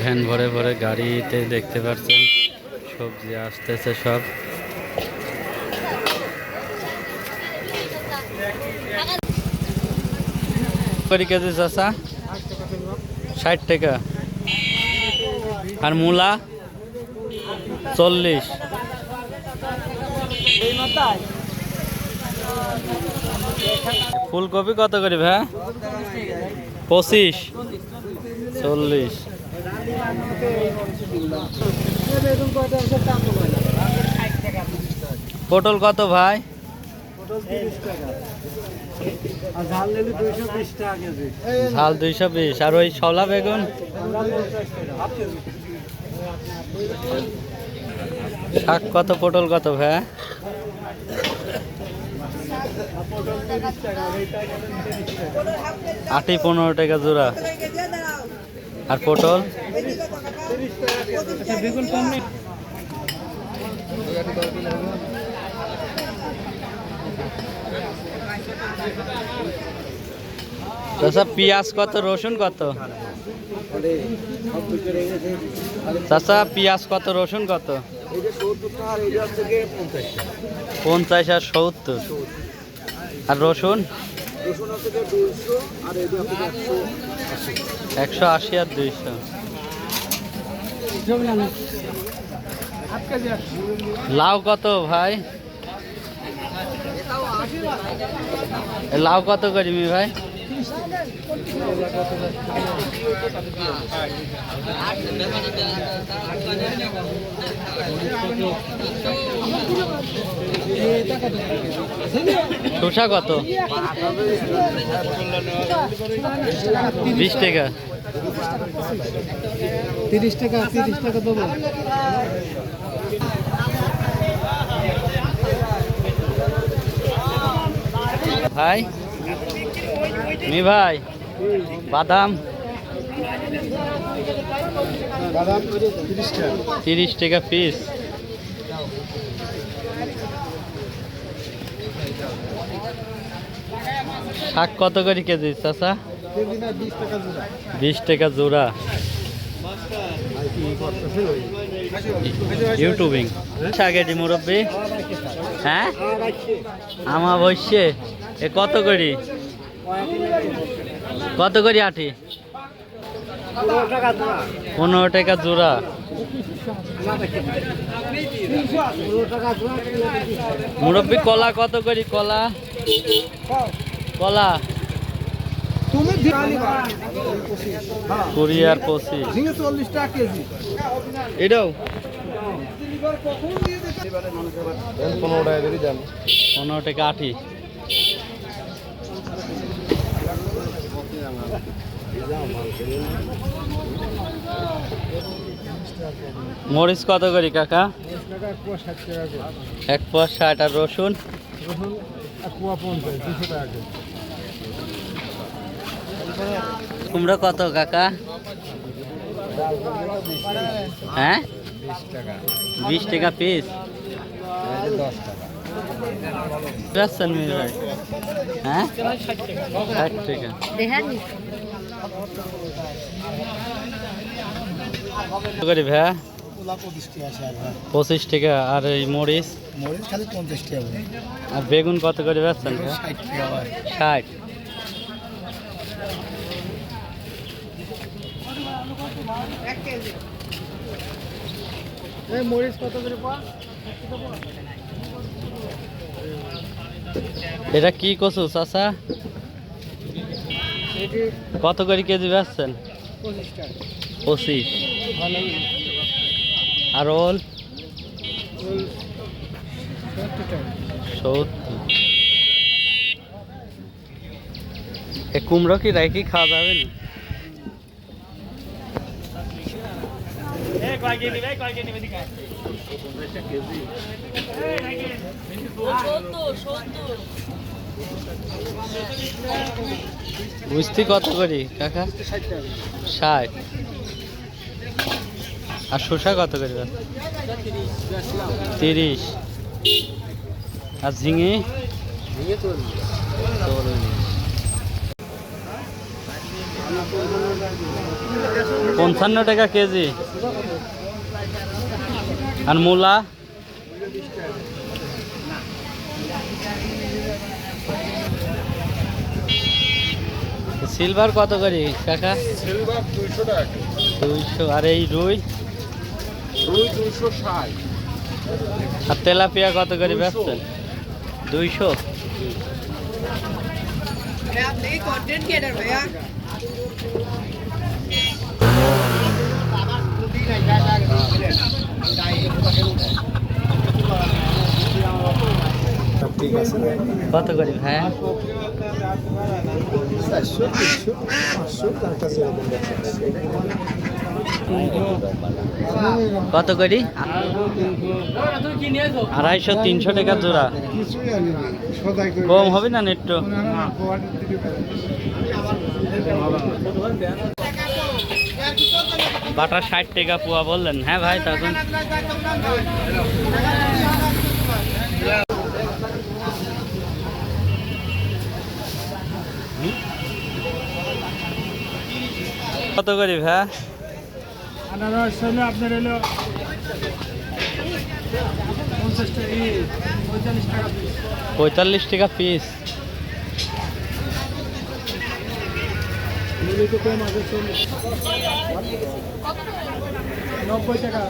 Van ভরে ভরে গাড়িতে দেখতে পাচ্ছেন, সবজি আসতেছে সব। করি কেজি চাষা ষাট টাকা। আর মূলা? চল্লিশ। ফুলকপি কত করে ভাই? পঁচিশ। চল্লিশ। পটল কত ভাই? ঝাল দুইশো বিশ। আর ওই শলা বেগুন? শাক কত, পটল কত ভাই? আটি পনেরো টাকা জোড়া। আর পটল? চাচা পেঁয়াজ কত, রসুন কত? চাচা পেঁয়াজ কত, রসুন কত? পঞ্চাশ আর সত্তর। আর রসুন? একশো আশি আর দুইশো। লাউ কত ভাই? লাউ কত করিমি ভাই? শসা কত? বিশ টাকা। তিরিশ টাকা তিরিশ টাকা দেবো। ভাই মি ভাই বাদাম? বাদাম তিরিশ টাকা। তিরিশ টাকা পিস শাক কত করে কেজি, চাচা? বিশ টাকা জোড়া। ইউটিউবিং। শাকেটি মুরব্বী? হ্যাঁ? আমার বসছে এ কত করি? কত করি আটি? পনেরো টাকা জোড়া। মুরব্বী, কলা কত করি, কলা? কলা তুমি কুড়ি আর পঁচিশ। ঝিঙে চল্লিশ টাকা কেজি। এটাও? পনেরো টাকা করে দেন পনেরো টাকা আটি। মরিচ কত করি কাকা? এক পোয়া ষাট আর রসুন। রসুন এক কুয়া পঞ্চাশ দুশো টাকা কুমড়ো কত কাকা? হ্যাঁ? বিশ টাকা পিস টাকা ভাই হ্যাঁ? ষাট টাকা। করি ভাই পঁচিশ টাকা। আর এই মরিচ? মরিচ খালি পঞ্চাশ টাকা আর বেগুন কত করে বেচছেন ষাট টাকা হয় ষাট এই মরিচ কত করে এটা কি কচু চাচা? কত করে কেজি বেচছেন? পঁচিশ আর ওল? সত্তর এ কুমড়ো কি রাখি খাওয়া যাবে না বুঝতি কত করি, কাকা? ষাট। আর শসা কত করে? তিরিশ। আর ঝিঙে? পঞ্চান্ন টাকা কেজি। আর মূলা। সিলভার কত করে কাকা? দুইশো দুইশো আর এই রুই? রুই দুইশো ষাট। আর তেলাপিয়া কত করে ব্যবসা? দুইশো? ভাইয়া কত করে হ্যাঁ কত করি? আড়াইশো, তিনশো টাকা জোড়া। কম হবে না নেট্টো বাটা ষাট টাকা পোয়া বললেন। হ্যাঁ ভাই তখন কত করি ভাই? আনারস হলো আপনার হলো পঁয়তাল্লিশ টাকা পিস নব্বই টাকা।